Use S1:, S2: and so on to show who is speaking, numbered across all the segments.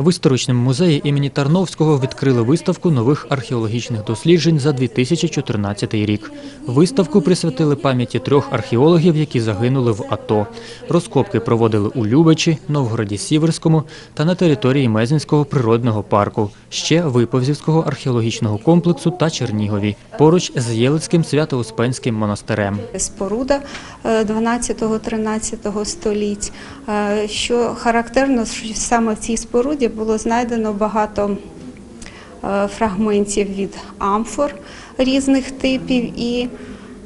S1: В історичному музеї імені Тарновського відкрили виставку нових археологічних досліджень за 2014 рік. Виставку присвятили пам'яті трьох археологів, які загинули в АТО. Розкопки проводили у Любечі, Новгороді Сіверському та на території Мезінського природного парку, ще Виповзівського археологічного комплексу та Чернігові, поруч з Єлицьким Свято-Успенським монастирем.
S2: споруда е, 12-13 століть. Е, Що характерно, що саме в цій споруді було знайдено багато е, фрагментів від амфор різних типів і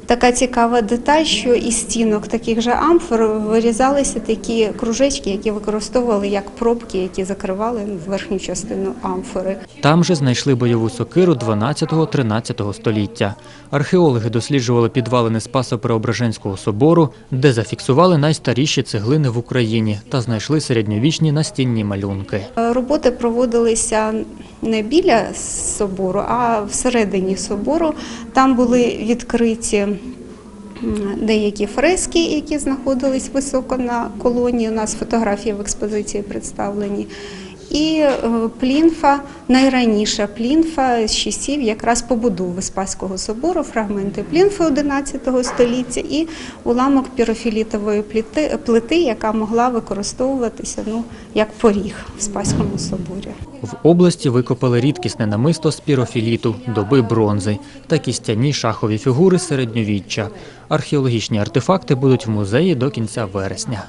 S2: така цікава деталь, що із стінок таких же амфор вирізалися такі кружечки, які використовували як пробки, які закривали верхню частину амфори.
S1: Там же знайшли бойову сокиру 12-13 століття. Археологи досліджували підвалини Спасо-Преображенського собору, де зафіксували найстаріші цеглини в Україні та знайшли середньовічні настінні малюнки.
S2: Роботи проводилися не біля собору, а всередині собору. Там були відкриті деякі фрески, які знаходились високо на колоні. У нас фотографії в експозиції представлені. І е, плінфа, найраніша плінфа з часів якраз побудови Спаського собору, фрагменти плінфи 11 століття і уламок пірофілітової плити, плити, яка могла використовуватися ну, як поріг в Спаському соборі.
S1: В області викопали рідкісне намисто з пірофіліту, доби бронзи та кістяні шахові фігури середньовіччя. Археологічні артефакти будуть в музеї до кінця вересня.